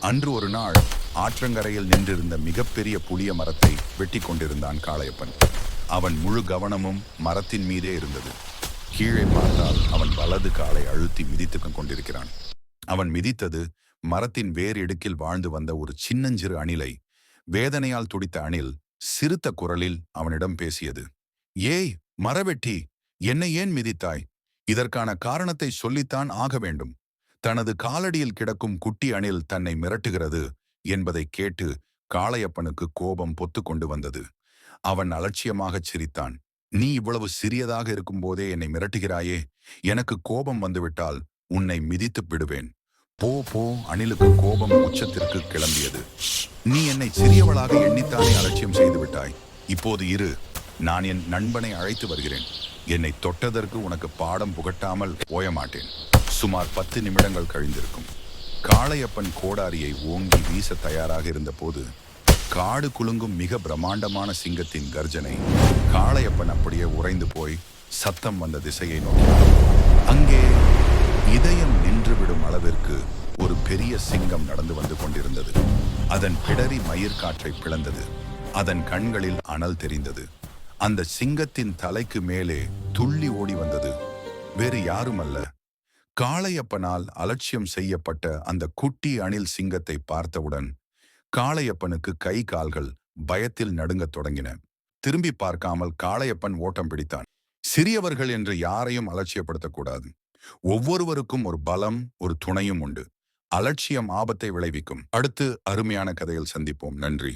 அன்று ஒரு நாள் ஆற்றங்கரையில் நின்றிருந்த மிகப்பெரிய புளிய மரத்தை வெட்டி கொண்டிருந்தான் காளையப்பன். அவன் முழு கவனமும் மரத்தின் மீதே இருந்தது. கீழே பார்த்தால் அவன் வலது காலை அழுத்தி மிதித்துக் கொண்டிருக்கிறான். அவன் மிதித்தது மரத்தின் வேர் இடுக்கில் வாழ்ந்து வந்த ஒரு சின்னஞ்சிறு அணிலை வேதனையால் துடித்த அணில் சிறுத்த குரலில் அவனிடம் பேசியது ஏய் மரவெட்டி என்னை ஏன் மிதித்தாய்? இதற்கான காரணத்தை சொல்லித்தான் ஆக வேண்டும். தனது காலடியில் கிடக்கும் குட்டி அணில் தன்னை மிரட்டுகிறது என்பதை கேட்டு காளையப்பனுக்கு கோபம் பொத்து கொண்டு வந்தது. அவன் அலட்சியமாகச் சிரித்தான். நீ இவ்வளவு சிறியதாக இருக்கும்போதே என்னை மிரட்டுகிறாயே. எனக்கு கோபம் வந்துவிட்டால் உன்னை மிதித்து விடுவேன். போ போ அணிலுக்கு கோபம் உச்சத்திற்கு கிளம்பியது. நீ என்னை சிறியவளாக எண்ணித்தானே அலட்சியம் செய்து விட்டாய். இப்போது இரு. நான் என் நண்பனை அழைத்து வருகிறேன். என்னை தொட்டதற்கு உனக்கு பாடம் புகட்டாமல் போய மாட்டேன் சுமார் பத்து நிமிடங்கள் கழிந்திருக்கும். காளையப்பன் கோடாரியை ஓங்கி வீச தயாராக இருந்தபோது காடு குலுங்கும் மிக பிரம்மாண்டமான சிங்கத்தின் கர்ஜனை காளையப்பன் அப்படியே உறைந்து போய் சத்தம் வந்த திசையை நோக்கினான் அங்கே இதயம் நின்றுவிடும் அளவிற்கு ஒரு பெரிய சிங்கம் நடந்து வந்து கொண்டிருந்தது. அதன் பிடரி மயிர்காற்றை பிளந்தது. அதன் கண்களில் அனல் தெரிந்தது. அந்த சிங்கத்தின் தலைக்கு மேலே துள்ளி ஓடி வந்தது. வேறு யாருமல்ல. காளையப்பனால் அலட்சியம் செய்யப்பட்ட அந்த குட்டி அணில் சிங்கத்தை பார்த்தவுடன் காளையப்பனுக்கு கை கால்கள் பயத்தில் நடுங்கத் தொடங்கின. திரும்பி பார்க்காமல் காளையப்பன் ஓட்டம் பிடித்தான். சிறியவர்கள் என்று யாரையும் அலட்சியப்படுத்தக்கூடாது ஒவ்வொருவருக்கும் ஒரு பலம் ஒரு துணையும் உண்டு. அலட்சியம் ஆபத்தை விளைவிக்கும். அடுத்து அருமையான கதையில் சந்திப்போம். நன்றி.